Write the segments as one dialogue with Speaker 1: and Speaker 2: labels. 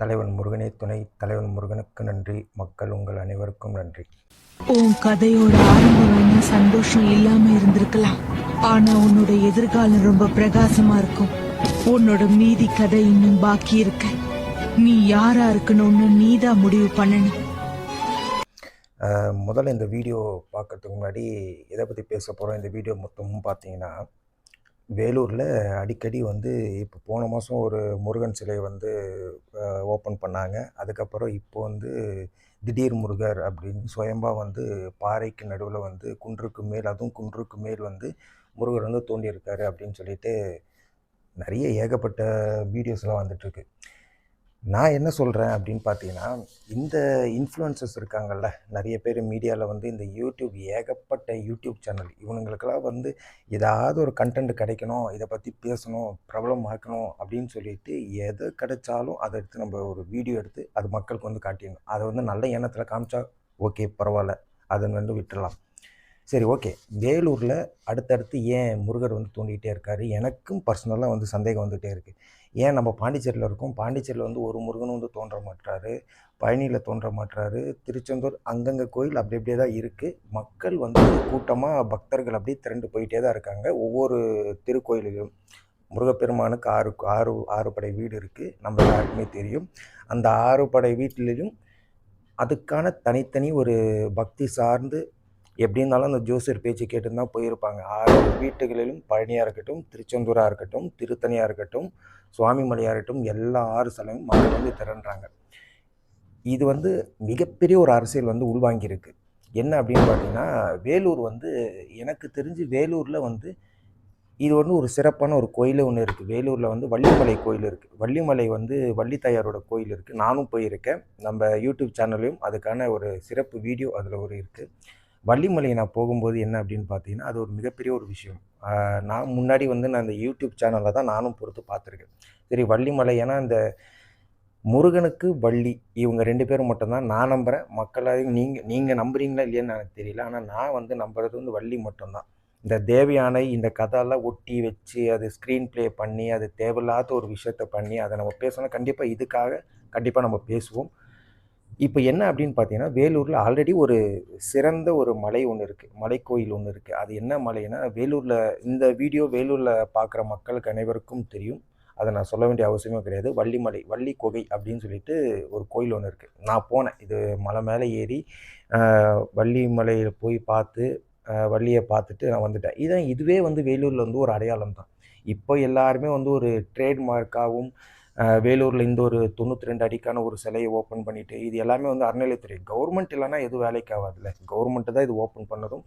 Speaker 1: தலைவன் முருகனே துணை தலைவன் முருகனுக்கு நன்றி. மக்கள் உங்கள் அனைவருக்கும் நன்றி.
Speaker 2: உன் கதையோட ஆரம்பம் வேணா சந்தோஷம் இல்லாம இருந்திருக்கலாம். ஆனா உன்னோட எதிர்காலம் ரொம்ப பிரகாசமா இருக்கும். உன்னோட மீதி கதை இன்னும் பாக்கி இருக்கு. நீ யாரா இருக்கணும்னு நீதான் முடிவு பண்ணணும்.
Speaker 1: முதல்ல இந்த வீடியோ பார்க்கறதுக்கு முன்னாடி எதை பற்றி பேச போகிறோம் இந்த வீடியோ மொத்தமும் பார்த்தீங்கன்னா வேலூரில் அடிக்கடி வந்து இப்போ போன மாதம் ஒரு முருகன் சிலை வந்து ஓப்பன் பண்ணாங்க. அதுக்கப்புறம் இப்போ வந்து திடீர் முருகர் அப்படின்னு சுயம்பா வந்து பாறைக்கு நடுவில் வந்து குன்றுக்கு மேல் அதுவும் குன்றுக்கு மேல் வந்து முருகர் வந்து தோண்டியிருக்காரு அப்படின்னு சொல்லிட்டு நிறைய ஏகப்பட்ட வீடியோஸ்லாம் வந்துட்டுருக்கு நான் என்ன சொல்கிறேன் அப்படின்னு பார்த்தீங்கன்னா இந்த இன்ஃப்ளூயன்சஸ் இருக்காங்கல்ல நிறைய பேர் மீடியாவில் வந்து இந்த யூடியூப் ஏகப்பட்ட யூடியூப் சேனல். இவனுங்களுக்கெல்லாம் வந்து ஏதாவது ஒரு கண்டென்ட் கிடைக்கணும் இதை பற்றி பேசணும் பிரபலம் ஆக்கணும் அப்படின்னு சொல்லிட்டு எது கிடைச்சாலும் அதை எடுத்து நம்ம ஒரு வீடியோ எடுத்து அது மக்களுக்கு வந்து காட்டிடணும். அதை வந்து நல்ல எண்ணத்தில் காமிச்சா ஓகே பரவாயில்ல. அதை வந்து விட்டுறலாம். சரி ஓகே வேலூரில் அடுத்தடுத்து ஏன் முருகர் வந்து தூண்டிகிட்டே இருக்காரு? எனக்கும் பர்சனலாக வந்து சந்தேகம் வந்துகிட்டே இருக்குது ஏன் நம்ம பாண்டிச்சேரியில் இருக்கோம்? பாண்டிச்சேரியில் வந்து ஒரு முருகனும் வந்து தோன்ற மாட்டுறாரு பழனியில் தோன்ற மாட்டுறாரு திருச்செந்தூர் அங்கங்கே கோயில் அப்படி அப்படியே தான் இருக்குது மக்கள் வந்து கூட்டமாக பக்தர்கள் அப்படியே திரண்டு போயிட்டே தான் இருக்காங்க. ஒவ்வொரு திருக்கோயிலும் முருகப்பெருமானுக்கு ஆறு ஆறு ஆறு படை வீடு இருக்குது நம்ம எல்லாருக்குமே தெரியும். அந்த ஆறு படை வீட்டிலையும் அதுக்கான தனித்தனி ஒரு பக்தி சார்ந்து எப்படி இருந்தாலும் அந்த ஜோசியர் பேச்சு கேட்டு தான் போயிருப்பாங்க. ஆறு வீட்டுகளிலும் பழனியாக இருக்கட்டும் திருச்செந்தூராக இருக்கட்டும் திருத்தணியாக இருக்கட்டும் சுவாமிமலையாக இருக்கட்டும் எல்லா ஆறு ஸ்தலமும் மக்கள் வந்து திரண்டுறாங்க. இது வந்து மிகப்பெரிய ஒரு அரசியல் வந்து உள்வாங்கியிருக்கு. என்ன அப்படின்னு பார்த்தீங்கன்னா வேலூர் வந்து எனக்கு தெரிஞ்சு வேலூரில் வந்து இது வந்து ஒரு சிறப்பான ஒரு கோயில் ஒன்று இருக்குது வேலூரில் வந்து வள்ளிமலை கோயில் இருக்குது வள்ளிமலை வந்து வள்ளி தாயாரோட கோயில் இருக்குது நானும் போயிருக்கேன். நம்ம யூடியூப் சேனல்லையும் அதுக்கான ஒரு சிறப்பு வீடியோ அதில் ஒரு இருக்குது வள்ளிமலை நான் போகும்போது என்ன அப்படின்னு பார்த்தீங்கன்னா அது ஒரு மிகப்பெரிய ஒரு விஷயம். நான் முன்னாடி வந்து நான் இந்த யூடியூப் சேனலில் தான் நானும் பொறுத்து பார்த்துருக்கேன். சரி வள்ளிமலை ஏன்னா இந்த முருகனுக்கு வள்ளி இவங்க ரெண்டு பேரும் மட்டும்தான். நான் நம்புகிறேன் மக்களாதையும் நீங்கள் நீங்கள் நம்புறீங்களா இல்லையான்னு எனக்கு தெரியல. ஆனால் நான் வந்து நம்புறது வந்து வள்ளி மட்டும்தான். இந்த தேவையானை இந்த கதையெல்லாம் ஒட்டி வச்சு அது ஸ்க்ரீன் ப்ளே பண்ணி அது தேவையில்லாத ஒரு விஷயத்த பண்ணி அதை நம்ம பேசணும். கண்டிப்பாக இதுக்காக கண்டிப்பாக நம்ம பேசுவோம். இப்போ என்ன அப்படின்னு பார்த்தீங்கன்னா வேலூரில் ஆல்ரெடி ஒரு சிறந்த ஒரு மலை ஒன்று இருக்குது மலைக்கோயில் ஒன்று இருக்குது அது என்ன மலைன்னா வேலூரில் இந்த வீடியோ வேலூரில் பார்க்குற மக்களுக்கு அனைவருக்கும் தெரியும். அதை நான் சொல்ல வேண்டிய அவசியமே கிடையாது. வள்ளிமலை வள்ளி குகை அப்படின்னு சொல்லிட்டு ஒரு கோயில் ஒன்று இருக்குது நான் போனேன். இது மலை மேலே ஏறி வள்ளிமலையில் போய் பார்த்து வள்ளியை பார்த்துட்டு நான் வந்துட்டேன். இதான் இதுவே வந்து வேலூரில் வந்து ஒரு அடையாளம் தான் இப்போ எல்லாருமே வந்து ஒரு ட்ரேட்மார்க்காகவும் வேலூரில் இந்த ஒரு தொண்ணூற்றி ரெண்டு அடிக்கான ஒரு சிலையை ஓப்பன் பண்ணிவிட்டு இது எல்லாமே வந்து அறநிலையத்துறை கவர்மெண்ட் இல்லைன்னா எதுவும் வேலைக்கு ஆகாதுல்ல. கவர்மெண்ட்டு தான் இது ஓப்பன் பண்ணதும்.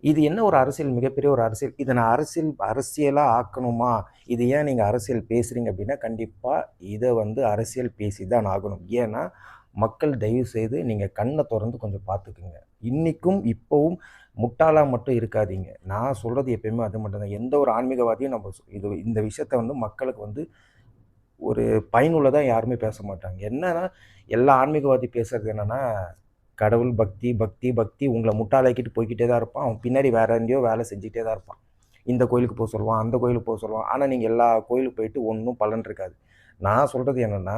Speaker 1: இது என்ன ஒரு அரசியல் மிகப்பெரிய ஒரு அரசியல்? இதை நான் அரசியல் அரசியலாக ஆக்கணுமா? இது ஏன் நீங்கள் அரசியல் பேசுகிறீங்க அப்படின்னா கண்டிப்பாக இதை வந்து அரசியல் பேசி தான் ஆகணும். ஏன்னா மக்கள் தயவு செய்து நீங்கள் கண்ணை திறந்து கொஞ்சம் பார்த்துக்குங்க. இன்றைக்கும் இப்போவும் முட்டாளாக மட்டும் இருக்காதீங்க. நான் சொல்கிறது எப்பயுமே அது மட்டும்தான். எந்த ஒரு ஆன்மீகவாதியும் நம்ம சொ- இது இந்த விஷயத்த வந்து மக்களுக்கு வந்து ஒரு பயனுள்ளதாக யாருமே பேச மாட்டாங்க என்னன்னா எல்லா ஆன்மீகவாதி பேசுறது என்னன்னா கடவுள் பக்தி பக்தி பக்தி உங்களை முட்டாளாக்கிட்டு போய்க்கிட்டே தான் இருப்பான். அவன் பின்னாடி வேற எங்கேயோ வேலை செஞ்சுக்கிட்டே தான் இருப்பான். இந்த கோயிலுக்கு போக சொல்லுவான் அந்த கோயிலுக்கு போக சொல்லுவான். ஆனால் நீங்கள் எல்லா கோயிலுக்கு போயிட்டு ஒன்றும் பலன் இருக்காது. நான் சொல்கிறது என்னென்னா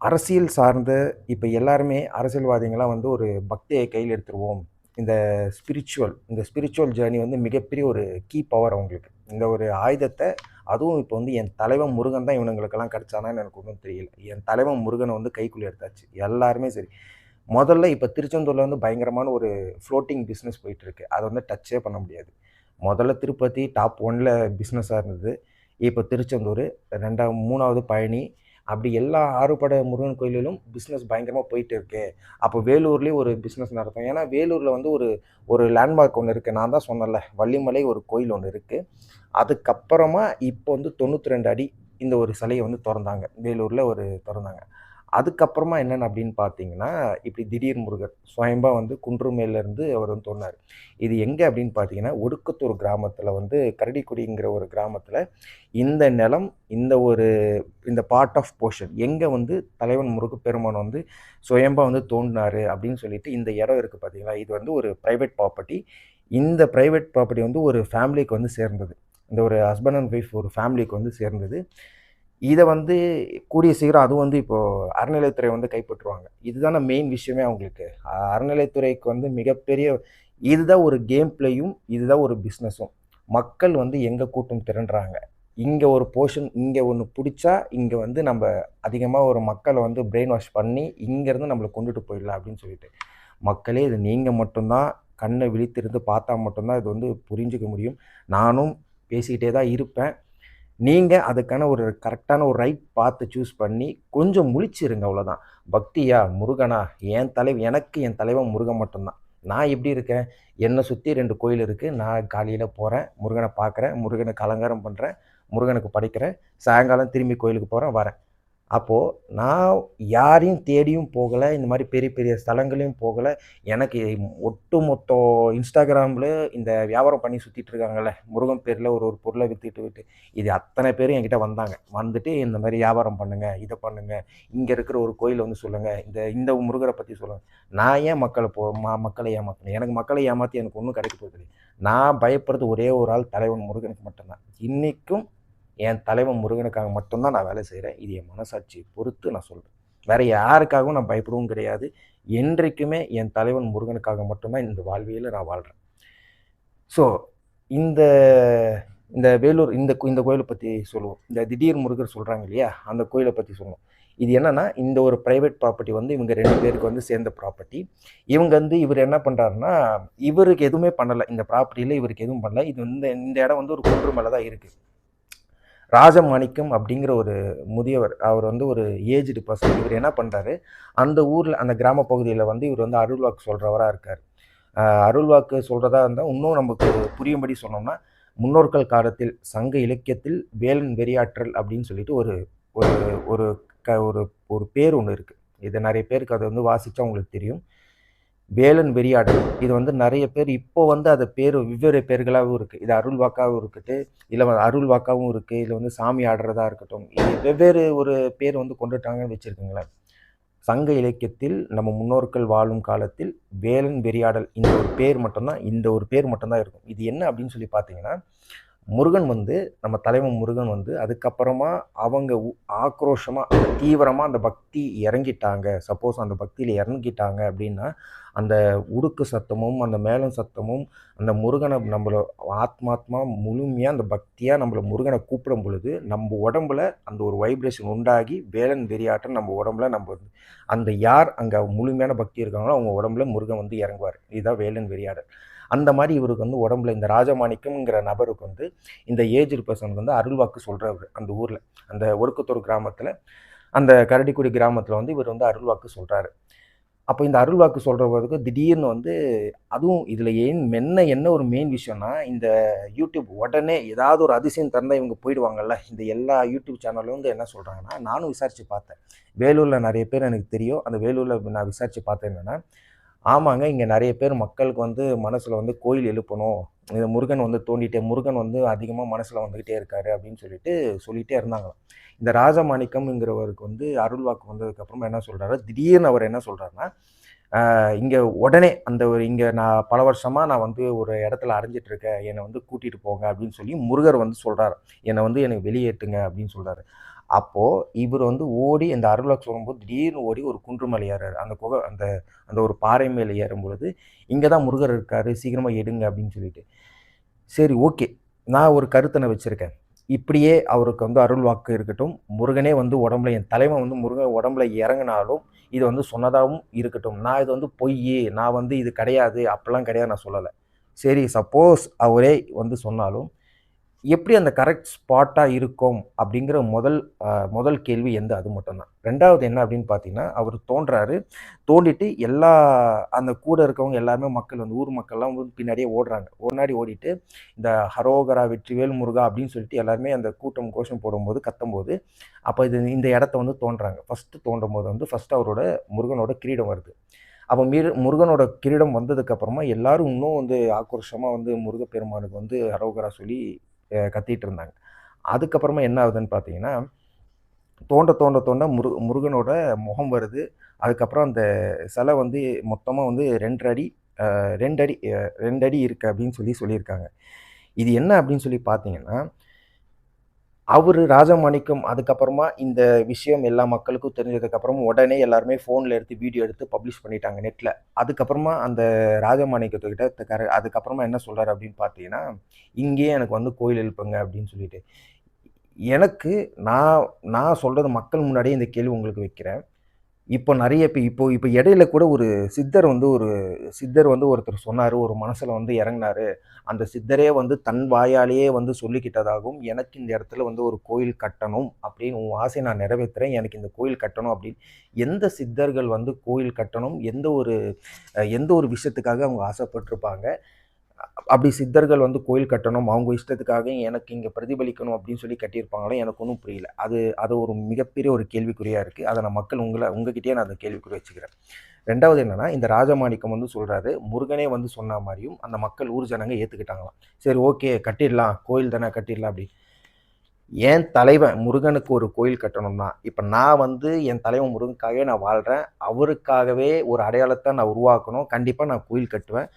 Speaker 1: அரசியல் சார்ந்த இப்போ எல்லாருமே அரசியல்வாதிகளாம் வந்து ஒரு பக்தியை கையில் எடுத்துருவோம். இந்த ஸ்பிரிச்சுவல் இந்த ஸ்பிரிச்சுவல் ஜேர்னி வந்து மிகப்பெரிய ஒரு கீ பவர் அவங்களுக்கு. இந்த ஒரு ஆயுதத்தை அதுவும் இப்போ வந்து என் தலைவன் முருகன் தான் இவனுங்களுக்கெல்லாம் கிடச்சானான்னு எனக்கு ஒன்றும் தெரியல. என் தலைவன் முருகனை வந்து கைக்குள்ளே எடுத்தாச்சு. எல்லாருமே சரி. முதல்ல இப்போ திருச்செந்தூரில் வந்து பயங்கரமான ஒரு ஃப்ளோட்டிங் பிஸ்னஸ் போயிட்டுருக்கு. அதை வந்து டச்சே பண்ண முடியாது. முதல்ல திருப்பதி டாப் ஒன்ல பிஸ்னஸாக இருந்தது. இப்போ திருச்செந்தூர் ரெண்டாவது மூணாவது பழனி அப்படி எல்லா ஆறுபடை முருகன் கோயிலிலும் பிஸ்னஸ் பயங்கரமாக போயிட்டு இருக்கு. அப்போ வேலூர்லேயே ஒரு பிஸ்னஸ் நடத்தும். ஏன்னா வேலூரில் வந்து ஒரு ஒரு லேண்ட்மார்க் ஒன்று இருக்குது நான் தான் சொன்னேன்ல வள்ளிமலை ஒரு கோயில் ஒன்று இருக்குது அதுக்கப்புறமா இப்போ வந்து தொண்ணூற்றி ரெண்டு அடி இந்த ஒரு சிலையை வந்து திறந்தாங்க. வேலூரில் ஒரு திறந்தாங்க. அதுக்கப்புறமா என்னென்ன அப்படின்னு பார்த்தீங்கன்னா இப்படி திடீர் முருகர் சுயம்பா வந்து குன்றுமேலேருந்து அவர் வந்து சொன்னார் இது எங்கே அப்படின்னு பார்த்தீங்கன்னா ஒடுக்கத்தூர் கிராமத்தில் வந்து கரடிக்குடிங்கிற ஒரு கிராமத்தில் இந்த நிலம் இந்த ஒரு இந்த பார்ட் ஆஃப் போர்ஷன் எங்கே வந்து தலைவன் முருகப்பெருமான் வந்து சுயம்பா வந்து தோண்டினார் அப்படின்னு சொல்லிட்டு இந்த இடம் இருக்குது பார்த்தீங்களா? இது வந்து ஒரு ப்ரைவேட் ப்ராப்பர்ட்டி இந்த ப்ரைவேட் ப்ராப்பர்ட்டி வந்து ஒரு ஃபேமிலிக்கு வந்து சேர்ந்தது. இந்த ஒரு ஹஸ்பண்ட் அண்ட் ஒய்ஃப் ஒரு ஃபேமிலிக்கு வந்து சேர்ந்தது. இதை வந்து கூடிய சீக்கிரம் அது வந்து இப்போது அறநிலையத்துறை வந்து கைப்பற்றுவாங்க. இதுதான மெயின் விஷயமே அவங்களுக்கு. அறநிலைத்துறைக்கு அறநிலையத்துறைக்கு வந்து மிகப்பெரிய இதுதான் ஒரு கேம் பிளேயும் இதுதான் ஒரு பிஸ்னஸும் மக்கள் வந்து எங்கே கூட்டம் திரண்டுறாங்க? இங்கே ஒரு போர்ஷன் இங்கே ஒன்று பிடிச்சா இங்கே வந்து நம்ம அதிகமாக ஒரு மக்களை வந்து பிரெயின் வாஷ் பண்ணி இங்கேருந்து நம்மளை கொண்டுட்டு போயிடலாம் அப்படின்னு சொல்லிட்டு. மக்களே இது நீங்கள் மட்டும்தான். கண்ணை விழித்திருந்து பார்த்தா மட்டும்தான் இது வந்து புரிஞ்சுக்க முடியும். நானும் பேசிக்கிட்டே தான் இருப்பேன். நீங்கள் அதுக்கான ஒரு கரெக்டான ஒரு ரைட் பார்த்து சூஸ் பண்ணி கொஞ்சம் முழிச்சிருங்க அவ்வளோதான் பக்தியா முருகனா என் தலைவன் எனக்கு என் தலைவன் முருகன் மட்டும்தான். நான் எப்படி இருக்கேன்? என்னை சுற்றி ரெண்டு கோயில் இருக்குது நான் காலையில் போகிறேன் முருகனை பார்க்குறேன் முருகனுக்கு அலங்காரம் பண்ணுறேன் முருகனுக்கு படைக்கிறேன். சாயங்காலம் திரும்பி கோயிலுக்கு போகிறேன் வரேன். அப்போது நான் யாரையும் தேடியும் போகலை இந்த மாதிரி பெரிய பெரிய ஸ்தலங்களையும் போகலை. எனக்கு ஒட்டு மொத்த இன்ஸ்டாகிராமில் இந்த வியாபாரம் பண்ணி சுற்றிட்டு இருக்காங்கல்ல முருகன் பேரில் ஒரு ஒரு பொருளை விற்றுட்டு விட்டு இது அத்தனை பேரும் என்கிட்ட வந்தாங்க. வந்துட்டு இந்த மாதிரி வியாபாரம் பண்ணுங்கள் இதை பண்ணுங்கள் இங்கே இருக்கிற ஒரு கோயில் வந்து சொல்லுங்கள் இந்த இந்த முருகரை பற்றி சொல்லுங்கள் நான் ஏன் மக்களை போ மா மக்களை ஏமாற்றணும் எனக்கு மக்களை ஏமாற்றி எனக்கு ஒன்றும் கிடைக்க போகுது நான் பயப்படுறது ஒரே ஒரு ஆள் தலைவன் முருகனுக்கு மட்டும்தான். இன்றைக்கும் என் தலைவன் முருகனுக்காக மட்டும்தான் நான் வேலை செய்கிறேன் இது என் மனசாட்சியை பொறுத்து நான் சொல்கிறேன் வேறு யாருக்காகவும் நான் பயப்படவும் கிடையாது. என்றைக்குமே என் தலைவன் முருகனுக்காக மட்டும்தான் இந்த வாழ்வியில் நான் வாழ்கிறேன் ஸோ இந்த இந்த வேலூர் இந்த கோ- இந்த கோயிலை பற்றி சொல்லுவோம். இந்த திடீர் முருகர் சொல்கிறாங்க இல்லையா? அந்த கோயிலை பற்றி சொல்லுவோம். இது என்னென்னா இந்த ஒரு ப்ரைவேட் ப்ராப்பர்ட்டி வந்து இவங்க ரெண்டு பேருக்கு வந்து சேர்ந்த ப்ராப்பர்ட்டி இவங்க வந்து இவர் என்ன பண்ணுறாருன்னா இவருக்கு எதுவுமே பண்ணலை. இந்த ப்ராப்பர்ட்டியில் இவருக்கு எதுவும் பண்ணல. இது வந்து இந்த இடம் வந்து ஒரு குன்று மேலே தான் இருக்குது ராஜமாணிக்கம் அப்படிங்கிற ஒரு முதியவர் அவர் வந்து ஒரு ஏஜ்டு பர்சன் இவர் என்ன பண்ணுறாரு அந்த ஊரில் அந்த கிராம பகுதியில் வந்து இவர் வந்து அருள்வாக்கு சொல்கிறவராக இருக்கார். அருள்வாக்கு சொல்கிறதா இருந்தால் இன்னும் நமக்கு புரியும்படி சொன்னோம்னா முன்னோர்கள் காலத்தில் சங்க இலக்கியத்தில் வேலன் வெறியாற்றல் அப்படின்னு சொல்லிட்டு ஒரு ஒரு ஒரு க ஒரு ஒரு பேர் ஒன்று இருக்குது இது நிறைய பேருக்கு அதை வந்து வாசித்தா உங்களுக்கு தெரியும். வேலன் வெறியாடல். இது வந்து நிறைய பேர் இப்போ வந்து அது பேர் வெவ்வேறு பேர்களாகவும் இருக்குது இது அருள் வாக்காகவும் இருக்குது. இல்லை அருள் வாக்காகவும் இருக்குது இல்லை வந்து சாமி ஆடுறதா இருக்கட்டும். இது வெவ்வேறு ஒரு பேர் வந்து கொண்டுட்டாங்கன்னு வச்சுருக்கீங்களேன் சங்க இலக்கியத்தில் நம்ம முன்னோர்கள் வாழும் காலத்தில் வேலன் வெறியாடல் இந்த ஒரு பேர் மட்டும்தான் இந்த ஒரு பேர் மட்டும்தான் இருக்கும். இது என்ன அப்படின்னு சொல்லி பார்த்தீங்கன்னா முருகன் வந்து நம்ம தலைவன் முருகன் வந்து அதுக்கப்புறமா அவங்க ஆக்ரோஷமாக தீவிரமாக அந்த பக்தி இறங்கிட்டாங்க. சப்போஸ் அந்த பக்தியில் இறங்கிட்டாங்க அப்படின்னா அந்த உடுக்கு சத்தமும் அந்த மேளம் சத்தமும் அந்த முருகனை நம்மள ஆத்மாத்மா முழுமையாக அந்த பக்தியாக நம்மள முருகனை கூப்பிடும் பொழுது நம்ம உடம்புல அந்த ஒரு வைப்ரேஷன் உண்டாகி வேலன் வெறியாட்டம் நம்ம உடம்புல நம்ம வந்து அந்த யார் அங்கே முழுமையான பக்தி இருக்காங்களோ அவங்க உடம்புல முருகன் வந்து இறங்குவார். இதுதான் வேலன் வெறியாடல். அந்த மாதிரி இவருக்கு வந்து உடம்புல இந்த ராஜமாணிக்கம்ங்கிற நபருக்கு வந்து இந்த ஏஜ் பர்சனுக்கு வந்து அருள்வாக்கு சொல்கிறவர் அந்த ஊரில். அந்த ஒடுக்கத்தூர் கிராமத்தில் அந்த கரடிக்குடி கிராமத்தில் வந்து இவர் வந்து அருள்வாக்கு சொல்கிறாரு அப்போ இந்த அருள்வாக்கு சொல்கிறவருக்கு திடீர்னு வந்து அதுவும் இதில் ஏன் மென்ன என்ன ஒரு மெயின் விஷயம்னா இந்த யூடியூப் உடனே ஏதாவது ஒரு அதிசயம் திறந்தால் இவங்க போயிடுவாங்கல்ல இந்த எல்லா யூடியூப் சேனலும் வந்து என்ன சொல்கிறாங்கன்னா நானும் விசாரித்து பார்த்தேன். வேலூரில் நிறைய பேர் எனக்கு தெரியும். அந்த வேலூரில் நான் விசாரித்து பார்த்தேன் என்னென்னா ஆமாங்க. இங்கே நிறைய பேர் மக்களுக்கு வந்து மனசில் வந்து கோயில் எழுப்பணும். இந்த முருகன் வந்து தோண்டிட்டே முருகன் வந்து அதிகமாக மனசில் வந்துக்கிட்டே இருக்காரு அப்படின்னு சொல்லிட்டு சொல்லிகிட்டே இருந்தாங்களாம். இந்த ராஜமாணிக்கம்ங்கிறவருக்கு வந்து அருள்வாக்கு வந்ததுக்கப்புறமா என்ன சொல்கிறாரு திடீர்னு அவர் என்ன சொல்கிறாருன்னா இங்கே உடனே அந்த ஒரு இங்கே நான் பல வருஷமாக நான் வந்து ஒரு இடத்துல அடைஞ்சிட்டு இருக்கேன். என்னை வந்து கூட்டிகிட்டு போங்க அப்படின்னு சொல்லி முருகர் வந்து சொல்கிறாரு என்னை வந்து எனக்கு வெளியேற்றுங்க அப்படின்னு சொல்கிறாரு அப்போது இவர் வந்து ஓடி அந்த அருளாக்கு சொல்லும்போது திடீர்னு ஓடி ஒரு குன்று மலை ஏறாரு. அந்த குகை அந்த அந்த ஒரு பாறை மேலே ஏறும் பொழுது இங்கே தான் முருகர் இருக்கார் சீக்கிரமாக எடுங்க அப்படின்னு சொல்லிட்டு. சரி ஓகே. நான் ஒரு கருத்தனை வச்சுருக்கேன். இப்படியே அவருக்கு வந்து அருள் வாக்கு இருக்கட்டும். முருகனே வந்து உடம்புல என் தலைவன் வந்து முருகன் உடம்புல இறங்கினாலும் இது வந்து சொன்னதாகவும் இருக்கட்டும். நான் இது வந்து பொய் நான் வந்து இது கிடையாது அப்படிலாம் கிடையாது நான் சொல்லலை. சரி சப்போஸ் அவரே வந்து சொன்னாலும் எப்படி அந்த கரெக்ட் ஸ்பாட்டாக இருக்கும் அப்படிங்கிற முதல் முதல் கேள்வி எந்த? அது மட்டும்தான். ரெண்டாவது என்ன அப்படின்னு பார்த்தீங்கன்னா அவர் தோன்றாரு. தோண்டிட்டு எல்லா அந்த கூட இருக்கவங்க எல்லாருமே மக்கள் வந்து ஊர் மக்கள்லாம் வந்து பின்னாடியே ஓடுறாங்க. முன்னாடி ஓடிட்டு இந்த ஹரோகரா வெற்றிவேல் முருகா அப்படின்னு சொல்லிட்டு எல்லாருமே அந்த கூட்டம் கோஷம் போடும்போது கத்தும்போது அப்போ இது இந்த இடத்த வந்து தோன்றாங்க. ஃபஸ்ட்டு தோண்டும் போது வந்து ஃபஸ்ட்டு அவரோட முருகனோட கிரீடம் வருது. அப்போ மீர் முருகனோட கிரீடம் வந்ததுக்கப்புறமா எல்லாரும் இன்னும் வந்து ஆக்ரோஷமாக வந்து முருகப்பெருமானுக்கு வந்து ஹரோகரா சொல்லி கத்திட்டு இருந்தாங்க அதுக்கப்புறமா என்ன ஆகுதுன்னு பார்த்தீங்கன்னா தோண்ட தோண்ட தோண்ட முரு முருகனோட முகம் வருது. அதுக்கப்புறம் அந்த சிலை வந்து மொத்தமாக வந்து ரெண்டு அடி ரெண்டு அடி ரெண்டு அடி இருக்குது அப்படின்னு சொல்லி சொல்லியிருக்காங்க. இது என்ன அப்படின்னு சொல்லி பார்த்தீங்கன்னா அவர் ராஜமாணிக்கம் அதுக்கப்புறமா இந்த விஷயம் எல்லா மக்களுக்கும் தெரிஞ்சதுக்கப்புறம் உடனே எல்லாருமே ஃபோனில் எடுத்து வீடியோ எடுத்து பப்ளிஷ் பண்ணிட்டாங்க நெட்டில் அதுக்கப்புறமா அந்த ராஜமாணிக்கத்துக்கிட்ட கர அதுக்கப்புறமா என்ன சொல்கிறாரு அப்படின்னு பார்த்தீங்கன்னா இங்கேயே எனக்கு வந்து கோயில் எழுப்புங்க அப்படின்னு சொல்லிட்டு. எனக்கு நான் நான் சொல்கிறது மக்கள் முன்னாடியே இந்த கேள்வி உங்களுக்கு வைக்கிறேன். இப்போ நிறைய இப்போ இப்போ இப்போ இடையில கூட ஒரு சித்தர் வந்து ஒரு சித்தர் வந்து ஒருத்தர் சொன்னார். ஒரு மனசில் வந்து இறங்கினார். அந்த சித்தரே வந்து தன் வாயாலேயே வந்து சொல்லிக்கிட்டதாகவும் எனக்கு இந்த இடத்துல வந்து ஒரு கோயில் கட்டணும் அப்படின்னு உன் ஆசையை நான் நிறைவேற்றுறேன் எனக்கு இந்த கோயில் கட்டணும் அப்படின்னு எந்த சித்தர்கள் வந்து கோயில் கட்டணும்? எந்த ஒரு எந்த ஒரு விஷயத்துக்காக அவங்க ஆசைப்பட்டிருப்பாங்க? அப்படி சித்தர்கள் வந்து கோயில் கட்டணும் அவங்க இஷ்டத்துக்காக எனக்கு இங்கே பிரதிபலிக்கணும் அப்படின்னு சொல்லி கட்டியிருப்பாங்களோ எனக்கு ஒன்றும் புரியல. அது அது ஒரு மிகப்பெரிய ஒரு கேள்விக்குறியாக இருக்குது அதை நான் மக்கள் உங்களை உங்ககிட்டயே நான் அந்த கேள்விக்குறி வச்சுக்கிறேன். ரெண்டாவது என்னென்னா இந்த ராஜமாணிக்கம் வந்து சொல்கிறாரு முருகனே வந்து சொன்ன மாதிரியும் அந்த மக்கள் ஊர் ஜனங்க ஏற்றுக்கிட்டாங்களாம் சரி ஓகே கட்டிடலாம் கோயில் தானே கட்டிடலாம் அப்படி. என் தலைவன் முருகனுக்கு ஒரு கோயில் கட்டணும்னா இப்போ நான் வந்து என் தலைவன் முருகனுக்காகவே நான் வாழ்கிறேன் அவருக்காகவே ஒரு அடையாளத்தை நான் உருவாக்கணும். கண்டிப்பாக நான் கோயில் கட்டுவேன்.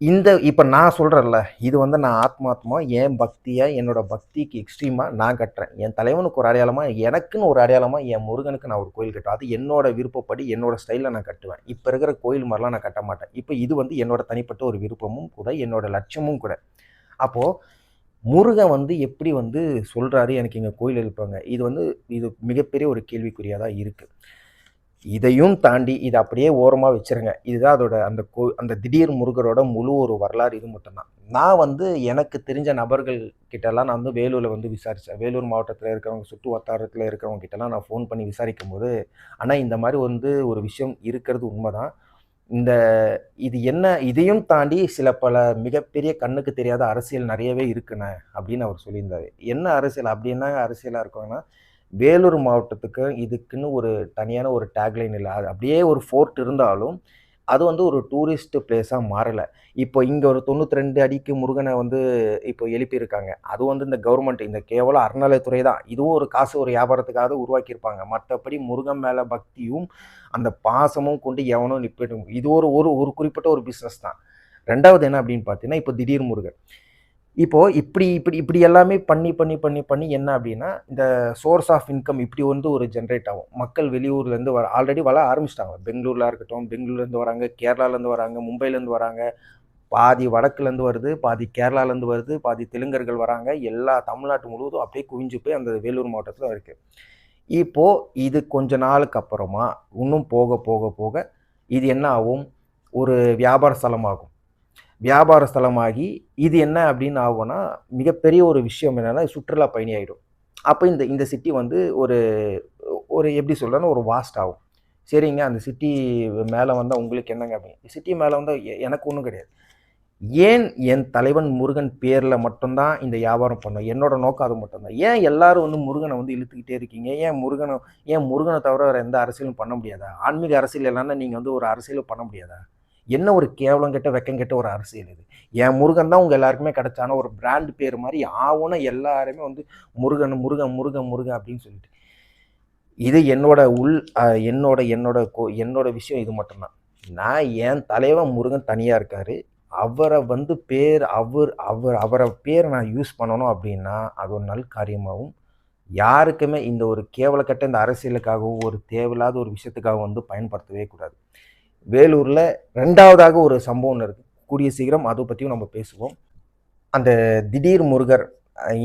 Speaker 1: இந்த இப்போ நான் சொல்கிறேன்ல இது வந்து நான் ஆத்மாத்மா என் பக்தியாக என்னோட பக்திக்கு எக்ஸ்ட்ரீமாக நான் கட்டுறேன். என் தலைவனுக்கு ஒரு அடையாளமாக எனக்குன்னு ஒரு அடையாளமாக என் முருகனுக்கு நான் ஒரு கோயில் கட்டுவேன். அது என்னோட விருப்பப்படி என்னோட ஸ்டைலில் நான் கட்டுவேன். இப்போ இருக்கிற கோயில் மாதிரிலாம் நான் கட்ட மாட்டேன். இப்போ இது வந்து என்னோட தனிப்பட்ட ஒரு விருப்பமும் கூட என்னோட லட்சியமும் கூட. அப்போது முருகன் வந்து எப்படி வந்து சொல்கிறாரு எனக்கு இங்கே கோயில் எழுப்பாங்க இது வந்து இது மிகப்பெரிய ஒரு கேள்விக்குறியாக தான் இருக்குது இதையும் தாண்டி இதை அப்படியே ஓரமாக வச்சிருங்க. இதுதான் அதோட அந்த கோ அந்த திடீர் முருகரோட முழு ஒரு வரலாறு இது மட்டும்தான். நான் வந்து எனக்கு தெரிஞ்ச நபர்கள் கிட்டலாம் நான் வந்து வேலூரில் வந்து விசாரித்தேன் வேலூர் மாவட்டத்தில் இருக்கிறவங்க சுற்று வட்டாரத்தில் இருக்கிறவங்க கிட்டலாம் நான் ஃபோன் பண்ணி விசாரிக்கும் போது ஆனால் இந்த மாதிரி வந்து ஒரு விஷயம் இருக்கிறது உண்மைதான். இந்த இது என்ன இதையும் தாண்டி சில பல மிகப்பெரிய கண்ணுக்கு தெரியாத அரசியல் நிறையவே இருக்குண்ணே அப்படின்னு அவர் சொல்லியிருந்தாரு. என்ன அரசியல்? அப்படின்னா அரசியலாக இருக்குன்னா வேலூர் மாவட்டத்துக்கு இதுக்குன்னு ஒரு தனியான ஒரு டேக்லைன் இல்லை. அது அப்படியே ஒரு ஃபோர்ட் இருந்தாலும் அது வந்து ஒரு டூரிஸ்ட் பிளேஸாக மாறலை. இப்போ இங்கே ஒரு தொண்ணூற்றி ரெண்டு அடிக்கு முருகனை வந்து இப்போ எழுப்பியிருக்காங்க. அது வந்து இந்த கவர்மெண்ட் இந்த கேவலம் அறநிலையத்துறை தான். இதுவும் ஒரு காசு ஒரு வியாபாரத்துக்காக உருவாக்கியிருப்பாங்க. மற்றபடி முருகன் மேலே பக்தியும் அந்த பாசமும் கொண்டு எவனும் நிப்பிடும் இது ஒரு ஒரு ஒரு குறிப்பிட்ட ஒரு பிஸ்னஸ் தான். ரெண்டாவது என்ன அப்படின்னு பார்த்தீங்கன்னா இப்போ திடீர் முருகன். இப்போது இப்படி இப்படி இப்படி எல்லாமே பண்ணி பண்ணி பண்ணி பண்ணி என்ன அப்படின்னா இந்த சோர்ஸ் ஆஃப் இன்கம் இப்படி வந்து ஒரு ஜென்ரேட் ஆகும். மக்கள் வெளியூர்லேருந்து வர ஆல்ரெடி வர ஆரம்பிச்சிட்டாங்க. பெங்களூரில் இருக்கட்டும் பெங்களூர்லேருந்து வராங்க கேரளாலேருந்து வராங்க மும்பைலேருந்து வராங்க. பாதி வடக்குலேருந்து வருது பாதி கேரளாலேருந்து வருது பாதி தெலுங்கர்கள் வராங்க. எல்லா தமிழ்நாட்டு முழுவதும் அப்படியே குவிஞ்சு போய் அந்த வேலூர் மாவட்டத்தில் இருக்குது இப்போது இது கொஞ்ச நாளுக்கு அப்புறமா இன்னும் போக போக போக இது என்ன ஆகும்? ஒரு வியாபார ஸ்தலமாகும். வியாபார ஸ்தலமாகி இது என்ன அப்படின்னு ஆகும்னா மிகப்பெரிய ஒரு விஷயம் என்னென்னா சுற்றுலா பயணி ஆகிடும் அப்போ இந்த இந்த சிட்டி வந்து ஒரு ஒரு எப்படி சொல்கிறேன்னா ஒரு வாஸ்ட் ஆகும். சரிங்க அந்த சிட்டி மேலே வந்தால் உங்களுக்கு என்னங்க அப்படின்னு. சிட்டி மேலே வந்தால் எனக்கு ஒன்றும் கிடையாது. ஏன் என் தலைவன் முருகன் பேரில் மட்டும்தான் இந்த வியாபாரம் பண்ணோம்? என்னோட நோக்கம் அது மட்டும்தான். ஏன் எல்லாரும் வந்து முருகனை வந்து இழுத்துக்கிட்டே இருக்கீங்க? ஏன் முருகனை ஏன் முருகனை தவிர வேறு எந்த அரசியலும் பண்ண முடியாதா? ஆன்மீக அரசியல் இல்லைன்னா நீங்கள் வந்து ஒரு அரசியலும் பண்ண முடியாதா? என்ன ஒரு கேவலம் கெட்ட வெக்கம் கெட்ட ஒரு அரசியல் இது? என் முருகன் தான் உங்கள் எல்லாருக்குமே கிடைச்சான ஒரு பிராண்ட் பேர் மாதிரி ஆவுன எல்லாருமே வந்து முருகன் முருகன் முருகன் முருகன் அப்படின்னு சொல்லிட்டு. இது என்னோட உள் என்னோட என்னோட கோ என்னோட விஷயம் இது மட்டும்தான். நான் என் தலைவன் முருகன் தனியாக இருக்காரு. அவரை வந்து பேர் அவர் அவர் அவரை பேரை நான் யூஸ் பண்ணணும் அப்படின்னா அது ஒரு நல் காரியமாகவும் யாருக்குமே இந்த ஒரு கேவலக்கட்ட இந்த அரசியலுக்காகவும் ஒரு தேவையில்லாத ஒரு விஷயத்துக்காகவும் வந்து பயன்படுத்தவே கூடாது. வேலூரில் ரெண்டாவதாக ஒரு சம்பவம் ஒன்று இருக்குது கூடிய சீக்கிரம் அதை பற்றியும் நம்ம பேசுவோம். அந்த திடீர் முருகர்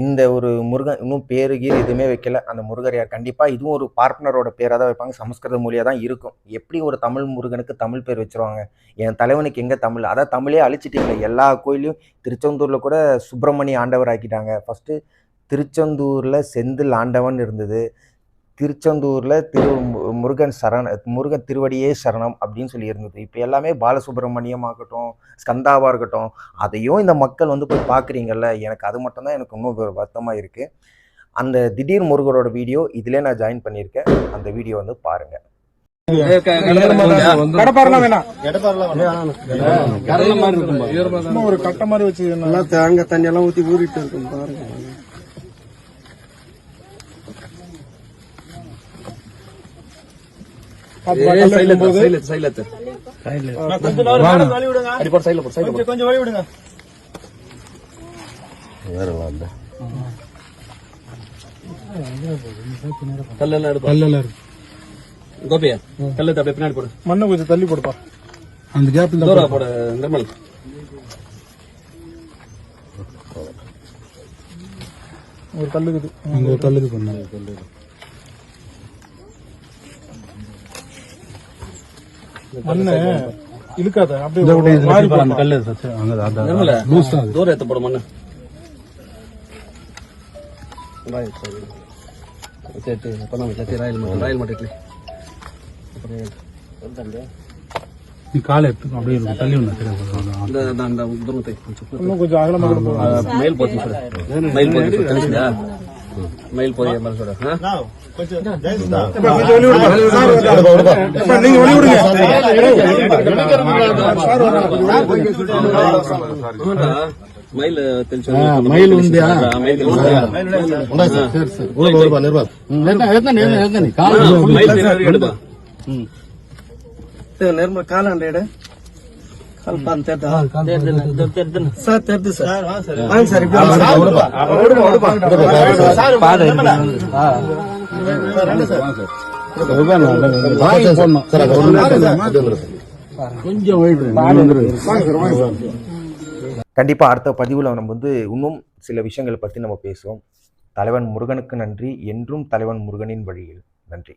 Speaker 1: இந்த ஒரு முருகன் இன்னும் பேரு கீர் எதுவுமே வைக்கல. அந்த முருகர் யார்? கண்டிப்பாக இதுவும் ஒரு பார்ட்னரோட பேராக தான் வைப்பாங்க. சமஸ்கிருத மொழியாக தான் இருக்கும். எப்படி ஒரு தமிழ் முருகனுக்கு தமிழ் பேர் வச்சிருவாங்க? என் தலைவனுக்கு எங்கே தமிழ்? அதான் தமிழே அழிச்சிட்டீங்க எல்லா கோயிலையும் திருச்செந்தூரில் கூட சுப்பிரமணிய ஆண்டவர் ஆக்கிட்டாங்க. ஃபஸ்ட்டு திருச்செந்தூரில் செந்தில் ஆண்டவன் இருந்தது. திருச்செந்தூரில் திரு முருகன் சரண முருகன் திருவடியே சரணம் அப்படின்னு சொல்லி இருந்தது. இப்போ எல்லாமே பாலசுப்ரமணியம் ஆகட்டும் ஸ்கந்தாவாக இருக்கட்டும் அதையும் இந்த மக்கள் வந்து போய் பார்க்குறீங்கல்ல எனக்கு அது மட்டும்தான் எனக்கு இன்னும் வருத்தமாக இருக்குது அந்த திடீர் முருகரோட வீடியோ இதிலே நான் ஜாயின் பண்ணியிருக்கேன். அந்த வீடியோ வந்து பாருங்கள்
Speaker 3: ஒரு கட்டை மாதிரி வச்சு
Speaker 4: நல்லா தேங்காய் தண்ணி எல்லாம் ஊத்தி ஊறிட்டு இருக்கும் பாருங்க.
Speaker 3: கோபியா கல்லு அப்படியே பின்னாடி போடு.
Speaker 5: மண்ணை கொஞ்சம் தள்ளி போடுப்பா. அந்த கேப்ல
Speaker 3: தூரா போடு நிர்மல்.
Speaker 5: ஒரு கல்லுக்குது அங்க ஒரு கல்லுக்கு பண்ண. மண்ணு இழுக்காத அப்படியே மாறி போடணும்.
Speaker 6: கல்லு லூஸ் தான் அது.
Speaker 3: தூரம் ஏத்த போடு மண்ணு
Speaker 6: நீ காலை எடுத்து அப்படியே. தள்ளி
Speaker 3: தூரத்தை கொஞ்சம்
Speaker 5: இன்னும் கொஞ்சம் அகலமா கூட போடணும்.
Speaker 3: மயில் போய் மாதிரி சொல்ற ஆ?
Speaker 5: எப்பா, கொஞ்சம் வெளிய விடுப்பா. சார் சார்
Speaker 4: தேர்தா சார் வாங்க சார்
Speaker 1: கண்டிப்பாக அடுத்த பதிவில் நம்ம வந்து இன்னும் சில விஷயங்களை பற்றி நம்ம பேசுவோம் தலைவன் முருகனுக்கு நன்றி என்றும் தலைவன் முருகனின் வழியில் நன்றி